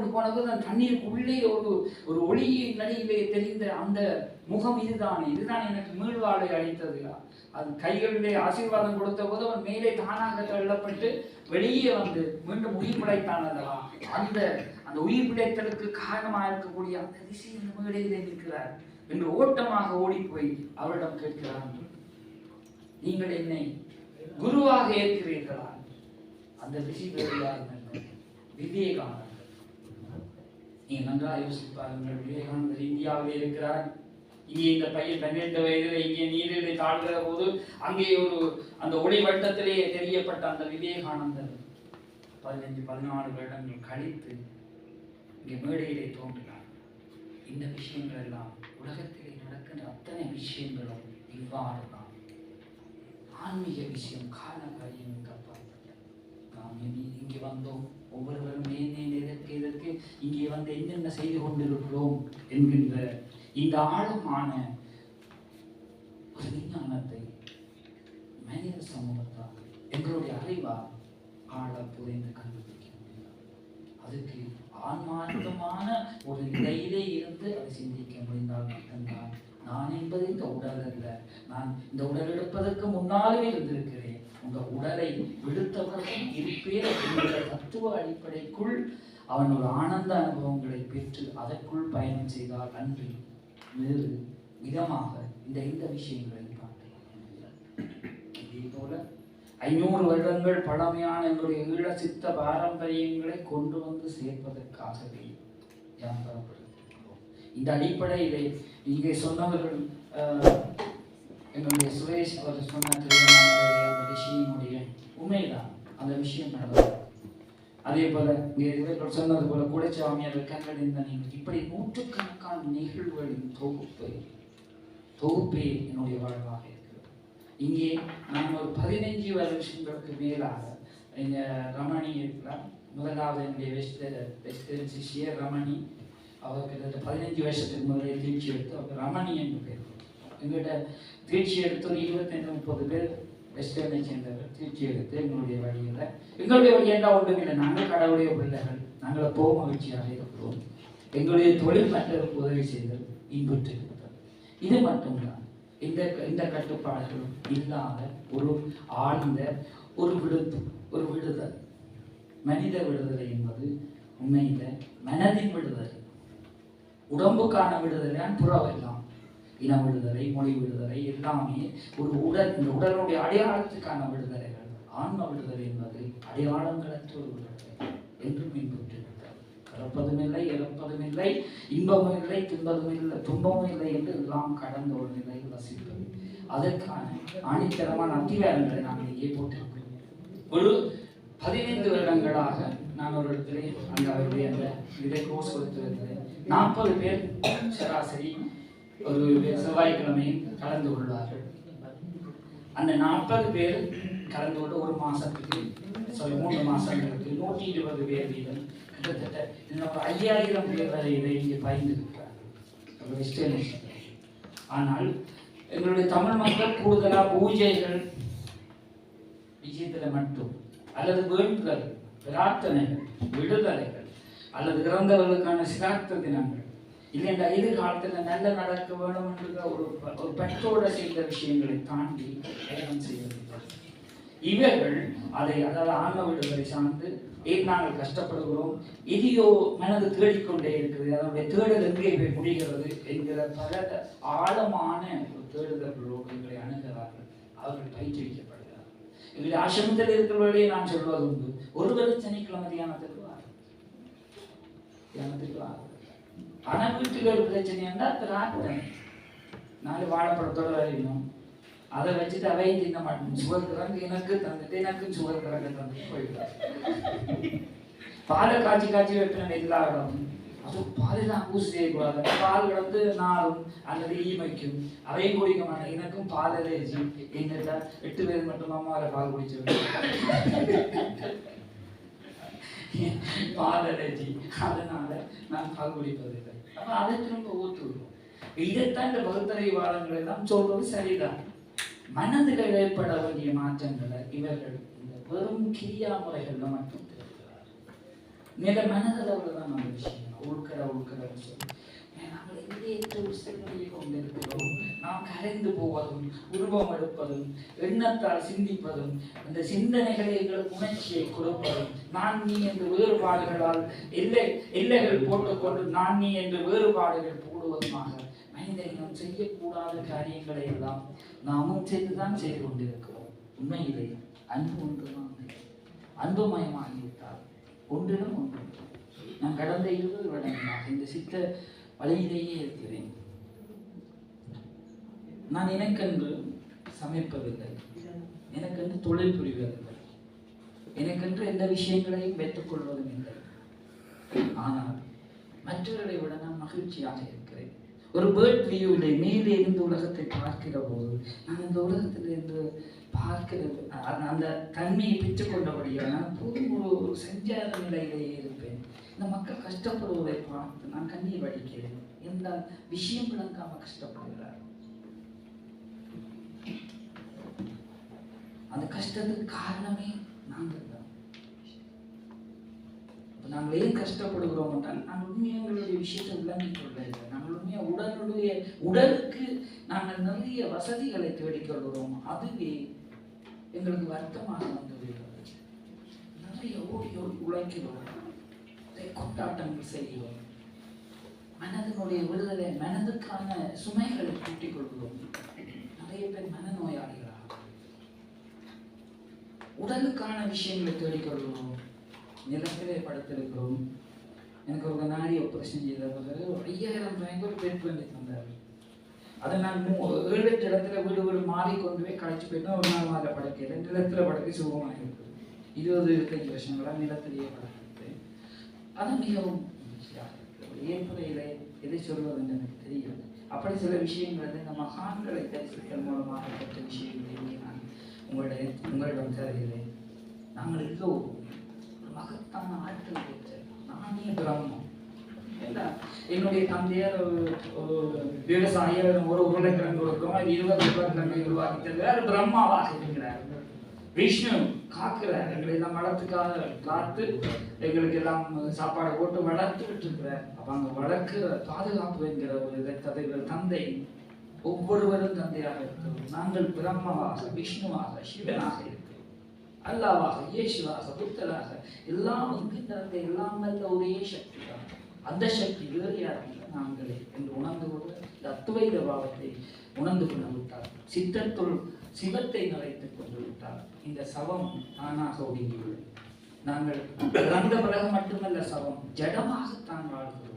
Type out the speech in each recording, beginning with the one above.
கொண்டு போனது அந்த தண்ணீருக்குள்ளே ஒரு ஒரு ஒளியின் நடியிலே தெரிந்த அந்த முகம் இதுதானே. இதுதான் எனக்கு மீள்வாழை அளித்தது. அது கைகளிலே ஆசீர்வாதம் கொடுத்த போது அவன் மேலே தானாக தள்ளப்பட்டு வெளியே வந்து மீண்டும் உயிர் பிழைத்தான் அந்த அந்த உயிர் பிழைத்தலுக்கு காரணமாக இருக்கக்கூடிய அந்த ரிஷி மேடையிலே நிற்கிறார் என்று ஓட்டமாக ஓடி போய் அவரிடம் கேட்கிறார். நீங்கள் என்னை குருவாக ஏற்கிறீர்களா? அந்த ரிஷி பேர் விவேகானந்தர். நீங்கள் நன்றாக யோசித்து பாருங்கள் விவேகானந்தர் இந்தியாவில் இருக்கிறார். இங்கே இந்த பையன் பன்னிரண்டு வயதில் இங்கே நீரிலே தாழ்கிற போது அங்கே ஒரு அந்த ஒளி வட்டத்திலே தெரியப்பட்ட அந்த விவேகானந்தர் பதினைஞ்சு பதினாலு வருடங்கள் கழித்து இங்கே மேடையிலே தோன்றினார். இந்த விஷயங்கள் எல்லாம் உலகத்திலே நடக்கின்ற அத்தனை விஷயங்களும் இவ்வாறு தான் ஆன்மீக விஷயம் கால காரியம் அப்பாற்பட்ட நாம் இனி இங்கே வந்தோம். ஒவ்வொருவரும் ஏன் வந்து என்னென்ன செய்து கொண்டிருக்கிறோம் என்கின்ற இந்த ஆழமான ஒரு விஞ்ஞானத்தை மனித சமூகத்தால் எங்களுடைய அறிவால் ஆழ புரிந்து கண்டுபிடிக்க முடியும் அதுக்கு ஆன்மார்க்கமான ஒரு நிலையிலே இருந்து அதை சிந்திக்க முடிந்தால் மட்டும்தான் நான் என்பது இந்த உடல் அல்ல. நான் இந்த உடல் எடுப்பதற்கு முன்னாலே இருந்திருக்கிறேன். உங்கள் உடலை விடுத்தவர்கள் இருப்பேன் என்கிற தத்துவ அடிப்படைக்குள் அவன் ஒரு ஆனந்த அனுபவங்களை பெற்று அதற்குள் பயணம் செய்தால் அன்று வேறு விதமாக இந்த இந்த விஷயங்களை பார்க்கலாம் இதே போல ஐநூறு வருடங்கள் பழமையான எங்களுடைய ஈழ சித்த பாரம்பரியங்களை கொண்டு வந்து சேர்ப்பதற்காகவே இந்த அடிப்படையிலே இங்கே சொன்னவர்கள் எங்களுடைய சுரேஷ் அவர் சொன்ன திருவண்ணாமலை அந்த ரிஷியினுடைய உண்மைதான். அந்த விஷயம் நடந்தது. அதே போல இங்கே இவர்கள் சொன்னது போல குடைச்சாமியார் கங்கடிந்த நீங்கள் இப்படி நூற்றுக்கணக்கான நிகழ்வுகளின் தொகுப்பு தொகுப்பே என்னுடைய வாழ்வாக இருக்கிறது. இங்கே நான் ஒரு பதினைஞ்சு வருஷங்களுக்கு மேலாக இந்த ரமணி இருக்கிறார் முதலாவது என்னுடைய வெஸ்ட் வெஸ்டர்ன் சிஷியர் ரமணி. அவர் கிட்டத்தட்ட பதினஞ்சு வருஷத்துக்கு முதலே தீட்சி எடுத்து அவர் ரமணி என்று பேர் எங்கிட்ட தீட்சி எடுத்து ஒரு இருபத்தைந்து முப்பது பேர். வெஸ்டர்னை சேர்ந்தவர் திருச்சி எடுத்து எங்களுடைய வழியில் எங்களுடைய வழி என்ன ஒன்றும் இல்லை நாங்கள் கடவுளுடைய பிள்ளைகள். நாங்கள் போக மகிழ்ச்சியாக இருக்கிறோம் எங்களுடைய தொழில் மற்றவருக்கு உதவி செய்தல் இன்புற்று இது மட்டும்தான். இந்த இந்த கட்டுப்பாடுகளும் இல்லாத ஒரு ஆழ்ந்த ஒரு விடுத்து ஒரு விடுதல். மனித விடுதலை என்பது உண்மையில் மனதின் விடுதலை. உடம்புக்கான விடுதலை புறவெல்லாம். இன விடுதலை மொழி விடுதலை எல்லாமே ஒரு உடல் இந்த உடலுடைய அடையாளத்துக்கான விடுதலைகள். ஆன்ம விடுதலை என்பது அடையாளங்களற்ற ஒரு விடுதலை. என்றும் இன்புற்றிருக்கிறது. பிறப்பதும் இல்லை இறப்பதும் இல்லை இன்பமும் இல்லை துன்பதும் இல்லை துன்பமும் இல்லை என்று எல்லாம் கடந்த ஒரு நிலையில் வசிப்பது. அதற்கான ஆணித்தரமான அத்திவாரங்களை நாங்கள் இங்கே போட்டிருக்கிறோம் ஒரு பதினைந்து வருடங்களாக நான் ஒரு இடத்துல அந்த அவருடைய அந்த இதை கோர்ஸ் கொடுத்திருந்தேன் நாற்பது பேர் சராசரி ஒரு செவ்வாய்க்கிழமை கலந்து கொள்வார்கள். அந்த நாற்பது பேர் கலந்து கொண்டு ஒரு மாசத்துக்கு சாரி மூன்று மாசங்களுக்கு நூற்றி இருபது பேர் வீதம் கிட்டத்தட்ட இதில் ஒரு ஐயாயிரம் பேர் வரை இதை இங்கே பயந்துருக்கிறார் ஆனால் எங்களுடைய தமிழ் மக்கள் கூடுதலாக பூஜைகள் விஷயத்துல மட்டும் அல்லது வேண்டுதல் பிரார்த்தனைகள் விடுதலைகள் அல்லது இறந்தவர்களுக்கான சிராத்த தினங்கள் இல்லைண்டா எதிர்காலத்தில் நல்ல நடக்க வேணும் என்ற ஒரு ஒரு பெற்றோட செய்த விஷயங்களை தாண்டி பயணம் செய்வது இவர்கள் அதை அதாவது ஆன்ம விடுதலை சார்ந்து ஏன் நாங்கள் கஷ்டப்படுகிறோம்? எதையோ மனது தேடிக்கொண்டே இருக்குது அதனுடைய தேடல் எங்கே போய் முடிகிறது என்கிற பல ஆழமான ஒரு தேடுதல்களோடு எங்களை அணுகிறார்கள். அவர்கள் பயிற்றுவிக்கப்படுகிறார்கள். எங்களுடைய ஆசிரமத்தில் இருக்கிறவர்களே நான் சொல்வது உண்டு. ஒருவர் சனிக்கிழமை தியானத்திற்கு வாரு. தியானத்திற்கு வாரு. ஆனா வீட்டுல ஒரு பிரச்சனை என்றால் பிரார்த்தனை நாலு வாழைப்பழத்தோட வரையணும் அதை வச்சுட்டு அவையும் தின்ன மாட்டேன் சுகர் கிழங்கு எனக்கு தந்துட்டு எனக்கும் சுகர் கிழங்கு தந்துட்டு போயிடுவாங்க பாலை காய்ச்சி காய்ச்சி வைப்பேன் எல்லா இடம் அது பாலெல்லாம் பூசி செய்யக்கூடாது. பால் கிடந்து நாரும் அல்லது ஈமைக்கும் அவையும் குடிக்க மாட்டேன். எனக்கும் பால் அலர்ஜி எங்கிட்ட எட்டு பேர் மட்டும் அம்மாவில் பால் குடிச்சு பாலடைச்சி அதனால நான் பால் குடிப்பதில்லை அப்போ அதை திரும்ப ஊற்றுள்ளோம் இதைத்தான் இந்த பகுத்தறிவாளர்கள் எல்லாம் சொல்வது சரிதான். மனதில் ஏற்பட வேண்டிய மாற்றங்களை இவர்கள் இந்த வெறும் கிரியா முறைகளில் மட்டும் தெரிவிக்கிறார் மிக மனதளவில் தான் நம்ம விஷயம். உள்கட உள்கட விஷயம் அந்த நாம் கரைந்து போவதும் உருவம் எடுப்பதும் எண்ணத்தால் சிந்திப்பதும் அந்த சிந்தனைகளை எங்களுக்கு உணர்ச்சியை கொடுப்பதும் நான் நீ என்று வேறுபாடுகளால் எல்லை எல்லைகள் போட்டுக்கொண்டு நான் நீ என்று வேறுபாடுகள் போடுவதுமாக மனிதன் செய்யக்கூடாத காரியங்களை எல்லாம் நாமும் செய்துதான் செய்து கொண்டிருக்கிறோம். உண்மையிலே அன்பு ஒன்றுதான் அன்புமயமாகிவிட்டால் ஒன்றிலும் ஒன்று நான் கடந்த இருபது வருடங்களாக இந்த சித்த வழியிலேயே இருக்கிறேன். நான் எனக்கென்று சமைப்பதில்லை. எனக்கென்று தொழில் புரிவதில்லை. எனக்கென்று எந்த விஷயங்களையும் வைத்துக் கொள்வதும் இல்லை. ஆனால் மற்றவர்களை விட நான் மகிழ்ச்சியாக இருக்கிறேன். ஒரு பேர்ட் வியூவில் மேலே இருந்து உலகத்தை பார்க்கிற போது நான் இந்த உலகத்திலிருந்து பார்க்கிறது அந்த- தன்மையை பெற்றுக்கொண்டபடியாக நான் புது ஒரு சஞ்சார நிலையிலேயே இருப்பேன். இந்த மக்கள் கஷ்டப்படுவதை பார்த்து நான் கண்ணீர் வடிக்கிறேன். எந்த விஷயம் விளங்காம கஷ்டப்படுகிறார். அந்த கஷ்டத்துக்கு காரணமே நாங்கள் தான். நாங்கள் ஏன் கஷ்டப்படுகிறோம் என்றால் நான் உண்மையாக எங்களுடைய விஷயத்தை விளங்கிக் கொள்ளவில்லை நாங்கள் உண்மையாக உடலுடைய உடலுக்கு நாங்கள் நிறைய வசதிகளை தேடிக் கொள்கிறோம். அதுவே எங்களுக்கு வருத்தமாக வந்து நிறைய ஓடி உழைக்கிறோம். கொண்டாட்டங்கள் செய்கிறோம். மனதினுடைய விடுதலை மனதுக்கான சுமைகளை கூட்டிக் கொள்கிறோம். நிறைய பேர் மனநோயாளிகளாக உடலுக்கான விஷயங்களை தேடிக்கொள்கிறோம் நிலத்திலே படுத்திருக்கிறோம். எனக்கு ஒரு நாடி ஆப்ரேஷன் செய்த பிறகு ஐயாயிரம் ரூபாய்க்கு ஒரு பண்ணி தந்தார். அதை நான் ஏழு எட்டு இடத்துல வீடு வீடு மாறி கொண்டு போய் கழிச்சு போயிட்டு ஒரு நாள் மாற படுக்கையில் இடத்துல படுக்கை சுகமாக இருக்குது இருபது இருபத்தஞ்சு வருஷங்களாக நிலத்திலேயே படுக்கிறது அது மிகவும் ஏன் இருக்கிறது. எதை சொல்வது என்று எனக்கு தெரியும் அப்படி சில விஷயங்கள் வந்து இந்த மகான்களை தரிசித்தல் மூலமாக பெற்ற விஷயங்களை நான் உங்களிடம் உங்களிடம் தருகிறேன். நாங்கள் இதோ ஒரு மகத்தான ஆற்றல் பெற்ற நானே பிரம்மம். என்னுடைய தந்தையார் ஒரு ஒரு விவசாயியர் ஒரு உருளைக்கிழங்கு கொடுக்கும் இருபது உருளைக்கிழங்கை உருவாக்கி தருவார் பிரம்மாவாக இருக்கிறார் விஷ்ணு காக்கிறார் எங்களை எல்லாம் வளர்த்துக்காக காத்து எங்களுக்கு எல்லாம் சாப்பாடு போட்டு வளர்த்துக்கிட்டு இருக்கிறார் அப்ப அங்க வளர்க்கிற பாதுகாப்பு என்கிற ஒரு கதைகள் தந்தை ஒவ்வொருவரும் தந்தையாக இருக்கிறோம் நாங்கள் பிரம்மவாக விஷ்ணுவாக சிவனாக இருக்கிறோம். அல்லாவாக இயேசுவாக புத்தராக. எல்லாம் என்கின்ற எல்லாம் அல்ல ஒரே சக்தி தான் அந்த சக்தி வேறு யாரும் நாங்களே என்று உணர்ந்து கொண்டு இந்த அத்துவைத பாவத்தை உணர்ந்து கொண்டு விட்டார் சித்தத்துள் சிவத்தை நிறைத்துக் கொண்டு விட்டார் இந்த சவம் தானாக ஒடுங்கியுள்ளது நாங்கள் இறந்த பிறகு மட்டுமல்ல சவம் ஜடமாகத்தான் வாழ்கிறோம்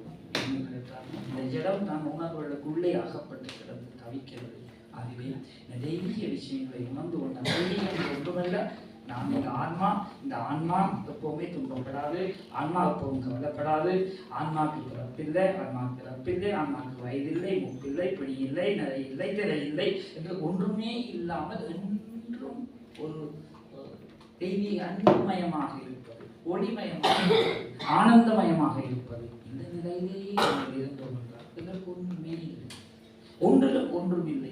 என்று இந்த ஜடம் தான் உணர்வுகளுக்குள்ளே அகப்பட்டு கிடந்து தவிக்கிறது. ஆகவே இந்த தெய்வீக விஷயங்களை உணர்ந்து கொண்ட தெய்வீகம் ஒன்றுமல்ல நான் இந்த ஆன்மா இந்த ஆன்மா எப்பவுமே துன்பப்படாது ஆன்மா எப்பவும் கவலைப்படாது. ஆன்மாக்கு பிறப்பில்லை ஆன்மாக்கு பிறப்பில்லை ஆன்மாக்கு வயதில்லை முப்பில்லை பிடி இல்லை நிறை இல்லை திரை இல்லை என்று ஒன்றுமே இல்லாமல் என்றும் ஒரு தெய்வீக அன்புமயமாக இருப்பது ஒளிமயமாக ஆனந்தமயமாக இருப்பது இந்த நிலையிலேயே நாங்கள் இருந்தோம் என்றால் இதற்கு ஒன்றுமே இல்லை. ஒன்றிலும் ஒன்றும் இல்லை.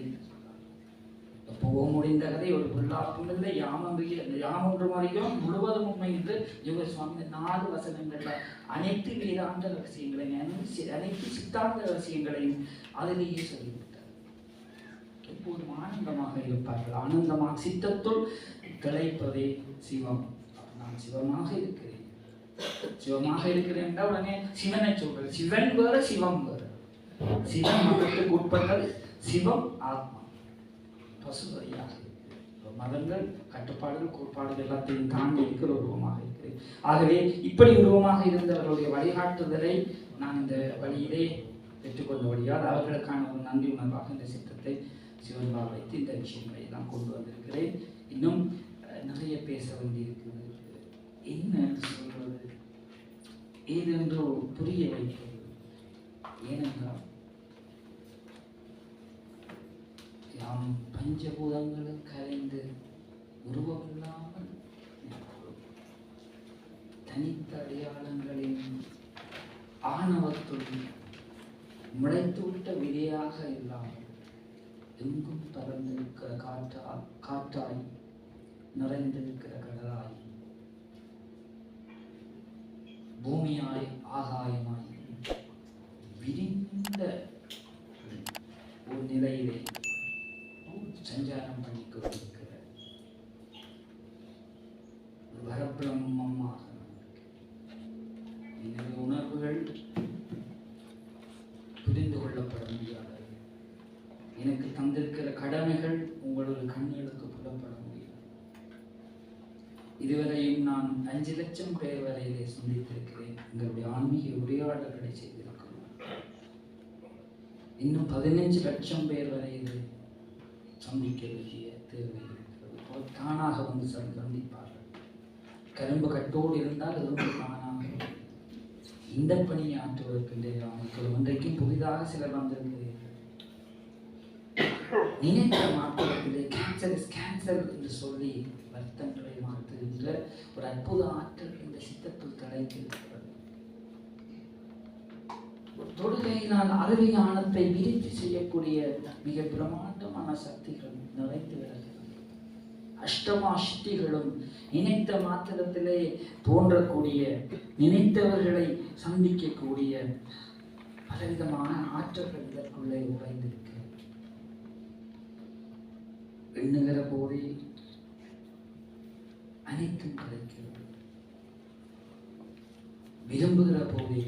ஓமுடிந்த முடிந்த கதை ஒரு பொல்லாப்பும் இல்லை யாமன்றிய யாமொன்று மறையும் முழுவதும் உண்மை என்று யோக சுவாமி நாலு வசனங்கள்ல அனைத்து வேதாந்த ரகசியங்களையும் அனைத்து அனைத்து சித்தாந்த ரகசியங்களையும் அதிலேயே சொல்லிவிட்டார். எப்போதும் ஆனந்தமாக இருப்பார்கள். ஆனந்தமாக சித்தத்துள் திளைப்பதே சிவம். நான் சிவமாக இருக்கிறேன். சிவமாக இருக்கிறேன் என்றால் உடனே சிவனை சொல்றது சிவன் வேற சிவம் வேற. சிவம் மதத்துக்கு உட்பட்டது. சிவம் ஆத்மா. பசுவதையாக இருக்கிறது. மதங்கள் கட்டுப்பாடுகள் கோட்பாடுகள் எல்லாத்தையும் தாண்டி இருக்கிற உருவமாக இருக்கிறேன் ஆகவே இப்படி உருவமாக இருந்தவர்களுடைய வழிகாட்டுதலை நான் இந்த வழியிலே பெற்றுக்கொண்டபடியால் அவர்களுக்கான ஒரு நன்றி உணர்வாக இந்த சித்தத்தை சிவன்பா வைத்து இந்த விஷயங்களை எல்லாம் கொண்டு வந்திருக்கிறேன். இன்னும் நிறைய பேச வேண்டியிருக்கிறது. என்ன சொல்வது? ஏதென்று புரிய வைக்கிறது காற்றாய் நிறைந்திருக்கிற கடலாய். பூமியாய் ஆகாயமாய் விரிந்த ஒரு நிலையிலே உணர்வுகள் புரிந்து கொள்ளப்பட முடியாது எனக்கு தந்திருக்கிற கடமைகள் உங்களோட கண்களுக்கு புலப்பட முடியாது இதுவரையும் நான் அஞ்சு லட்சம் பேர் வரையிலே சந்தித்திருக்கிறேன். எங்களுடைய ஆன்மீக உரையாடல்களை செய்திருக்கிறோம் இன்னும் பதினஞ்சு லட்சம் பேர் வரையிலே சந்திக்க வேண்டிய தேவை இருக்கிறது. தானாக வந்து சந்திப்பார்கள். கரும்பு கட்டோடு இருந்தால் எதுவும் தானாக இந்த பணியை ஆற்றுவதற்கு அமைச்சர் ஒன்றைக்கும் புதிதாக சிலர் வந்திருக்கிறீர்கள். நினைத்த மாற்றத்திலே கேன்சர் இஸ் கேன்சர் என்று சொல்லி அற்புத ஆற்றல் இந்த சித்தத்தில் தலைத்திருக்கிறது ஒரு அறிவு ஞானத்தை விருத்தி செய்யக்கூடிய மிக பிரம்மாண்டமான சக்திகள் நிறைந்து வருகிறது. அஷ்டமா சக்திகளும் நினைத்த மாத்திரத்திலே தோன்றக்கூடிய நினைத்தவர்களை சந்திக்கக்கூடிய பலவிதமான ஆற்றல்கள் இதற்குள்ளே உறைந்திருக்கு எண்ணுகிற போதே அனைத்தும் கிடைக்கிறது. விரும்புகிற போதே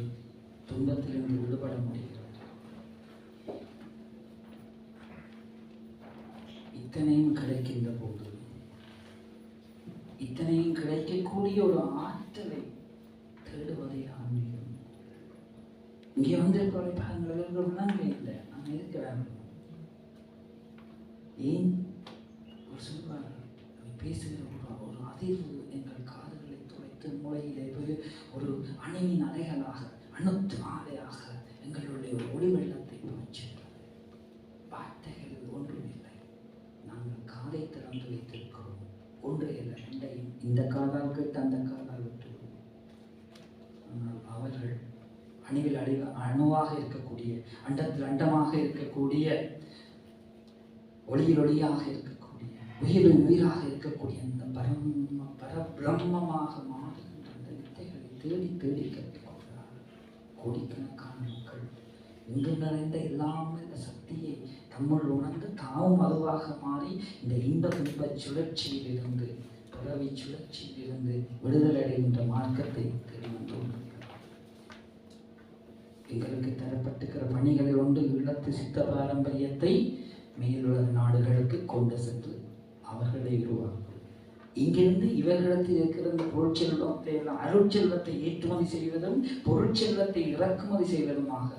துன்பத்திலிருந்து விடுபட முடிகிறது. இத்தனையும் கிடைக்கின்ற போது இத்தனையும் கிடைக்கக்கூடிய ஒரு ஆற்றலை தேடுவதை ஆன்மீகம் இங்கே வந்து பாருங்கள் விளங்க இல்லை. அங்கே இருக்கிறாங்க ஏன்? ஒரு சொல்வார்கள் பேசுகிற அதிர்வு எங்கள் காதுகளை துளைத்து மூளையிலே போய் ஒரு அணியின் அலைகளாக அணுத்து ஆலையாக எங்களுடைய ஒரு ஒளி வெள்ளத்தை பாய்ச்சுகிறது வார்த்தைகள் ஒன்றும் இல்லை. நாங்கள் காதை திறந்து வைத்திருக்கிறோம். ஒன்று இல்லை ரெண்டையும் இந்த காதால் கேட்டு அந்த காதால் விட்டுவிடும். ஆனால் அவர்கள் அணுவில் அடி அணுவாக இருக்கக்கூடிய அண்டத்தில் அண்டமாக இருக்கக்கூடிய ஒளியில் ஒளியாக இருக்க உயிரும் உயிராக இருக்கக்கூடிய அந்த பரம பரபிரம்மமாக மாறுகின்ற அந்த வித்தைகளை தேடி தேடி கற்றுக்கொள்கிறார்கள். கோடிக்கணக்கான மக்கள். இங்கு நிறைந்த எல்லாமே இந்த சக்தியை தம்முள் உணர்ந்து தாமும் அதுவாக மாறி இந்த இன்ப துன்ப சுழற்சியிலிருந்து பிறவி சுழற்சியிலிருந்து விடுதலை அடைகின்ற மார்க்கத்தை தேடி எங்களுக்கு தரப்பட்டிருக்கிற பணிகளை ஒன்று ஈழத்து சித்த பாரம்பரியத்தை மேலுள்ள நாடுகளுக்கு கொண்டு சென்று அவர்களை உருவாக்கும். இங்கிருந்து இவர்களிடத்தில் இருக்கிற இந்த பொருட்செல்வத்தை எல்லாம் அருட்செல்வத்தை ஏற்றுமதி செய்வதும் பொருட்செல்வத்தை இறக்குமதி செய்வதுமாக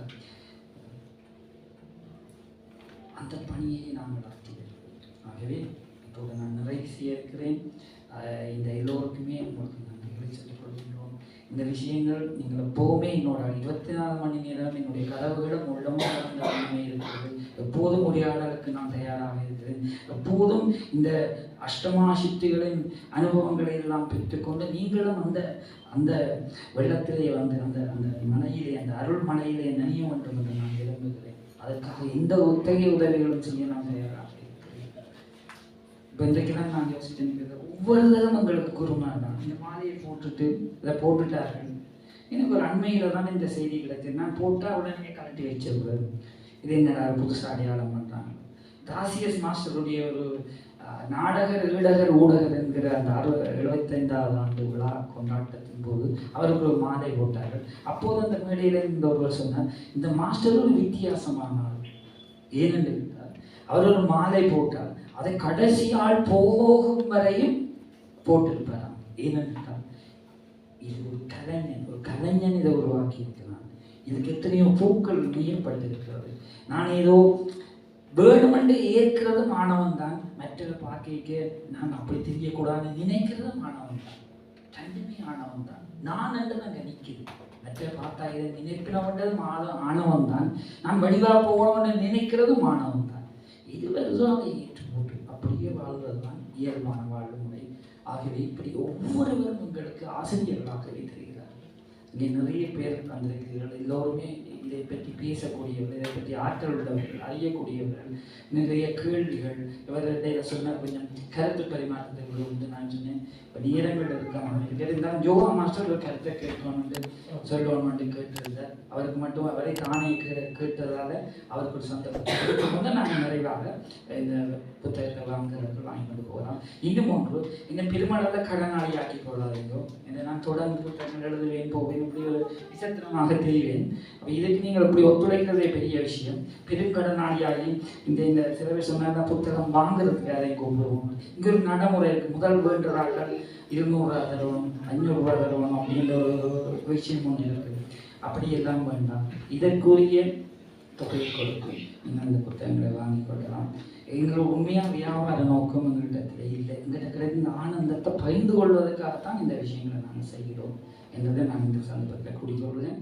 அந்த பணியை நாம் ஆற்றுகிறோம் ஆகவே இப்போது நான் நிறைவு செய்ய இருக்கிறேன். இந்த எல்லோருக்குமே உங்களுக்கு நன்றிகளை சொல்லிக் கொள்கின்றோம். இந்த விஷயங்கள் நீங்கள் எப்போவுமே என்னோட இருபத்தி நாலு மணி நேரம் என்னுடைய கதவுகளும் உள்ளமும் இருக்கிறது எப்போதும் உரையாடலுக்கு நான் தயாராக இருக்கிறேன். எப்போதும் இந்த அஷ்டமா சித்திகளின் அனுபவங்களை எல்லாம் பெற்றுக்கொண்டு நீங்களும் அந்த அந்த வெள்ளத்திலே வந்து அந்த அந்த மலையிலே அந்த அருள் மலையிலே நனிய வேண்டும் என்று நான் விரும்புகிறேன். அதற்காக எந்த ஒத்தகைய உதவிகளும் செய்ய நான் தயாராக இருக்கிறேன். இப்போ இன்றைக்கெல்லாம் நான் யோசிச்சு ஒவ்வொரு தரம் எங்களுக்கு குருமார் தான். இந்த மாலையை போட்டுட்டு இதை போட்டுட்டார்கள். எனக்கு ஒரு அண்மையில் தான் இந்த செய்தி கிடைச்சது நான் போட்டால் உடனே கலட்டி வச்சிருக்கிறது இது என்ன புதுசாக அடையாளம் பண்ணுறாங்க தாசியஸ் மாஸ்டருடைய ஒரு நாடகர் ஈடகர் ஊடகர் என்கிற அந்த அறுபது எழுபத்தைந்தாவது ஆண்டு விழா கொண்டாட்டத்தின் போது அவருக்கு ஒரு மாலை போட்டார்கள். அப்போது அந்த மேடையில் இருந்தவர்கள் சொன்னார் இந்த மாஸ்டர் ஒரு வித்தியாசமான ஏனென்று கேட்டார், அவர் ஒரு மாலை போட்டார். அதை கடைசி ஆள் போகும் வரையும் போட்டிருப்பாராம். ஏனென்றால் இது ஒரு கலைஞன் ஒரு கலைஞன் இதை உருவாக்கி இருக்கிறான் இதுக்கு எத்தனையோ பூக்கள் நெய்யப்பட்டிருக்கிறது நான் ஏதோ வேணுமென்று ஏற்கிறது மாணவன் தான் மற்றவரை பார்க்க நான் அப்படி தெரியக்கூடாதுன்னு நினைக்கிறது மாணவன் தான் ரெண்டுமே ஆணவன் தான் நான் என்று நான் நினைக்கிறேன் மற்ற பார்த்தா இதை நினைப்பினவன்றது மாத ஆணவன் தான் நான் வடிவாக போகணும்னு நினைக்கிறது மாணவன் தான் இது வெறும் அதை ஏற்று போட்டு அப்படியே வாழ்வது தான் இயல்பான வாழ்வு முறை. ஆகவே இப்படி ஒவ்வொருவரும் உங்களுக்கு ஆசிரியர்களாகவே தெரிகிறார்கள். இங்கே நிறைய பேர் வந்திருக்கிறீர்கள். எல்லோருமே இதை பற்றி பேசக்கூடியவர்கள் இதை பற்றி ஆற்றல் உள்ளவர்கள் அறியக்கூடியவர்கள் நிறைய கேள்விகள் இவர்களிடையில சொன்ன கொஞ்சம் கருத்து பரிமாற்றத்தை வந்து நான் சொன்னேன். இப்போ நேரங்கள் இருக்காமல் இருந்தாலும் யோகா மாஸ்டர் ஒரு கருத்தை கேட்கணும்னு சொல்லணும்னு கேட்டிருந்தார். அவருக்கு மட்டும் அவரை தானே கே- கேட்டதால அவருக்கு ஒரு சந்தர்ப்பத்தை வந்து நாங்கள் நிறைவாக இந்த புத்தகத்தை வாங்குறதுக்கு வாங்கி கொண்டு போகலாம். இன்னும் ஒன்று இந்த பெருமளவில் கடனாளி ஆக்கி கொள்ளாதீங்க. இதை நான் தொடர்ந்து புத்தகங்கள் எழுதுவேன் போவேன் இப்படி ஒரு விசத்திரமாக தெரிவேன் அப்போ இதுக்கு நீங்கள் இப்படி ஒத்துழைக்கிறதே பெரிய விஷயம். பெருங்கடனாளியாகி இந்த இந்த சில பேர் சொன்னா புத்தகம் வாங்குறதுக்கு யாரையும் கூப்பிடுவோம். இங்கே ஒரு நடைமுறை இருக்கு. முதல் வேண்டுறார்கள் இருநூறுவா தருவோம் அஞ்சூறுரூவா தருவோம் அப்படின்ற ஒரு ஒரு விஷயம் ஒன்று இருக்குது அப்படி எல்லாம் வேண்டாம். இதற்குரிய தொகையை கொடுத்து நீங்கள் அந்த புத்தகங்களை வாங்கி கொள்ளலாம் எங்கள் உண்மையாக வியாபார நோக்கம் எங்கள்கிட்ட இல்லை. எங்கள்கிட்ட கிடைத்த இந்த ஆனந்தத்தை பகிர்ந்து கொள்வதற்காகத்தான் இந்த விஷயங்களை நாங்கள் செய்கிறோம். என்பதை நான் இந்த சந்தர்ப்பத்தில் கூறிக்கொள்கிறேன்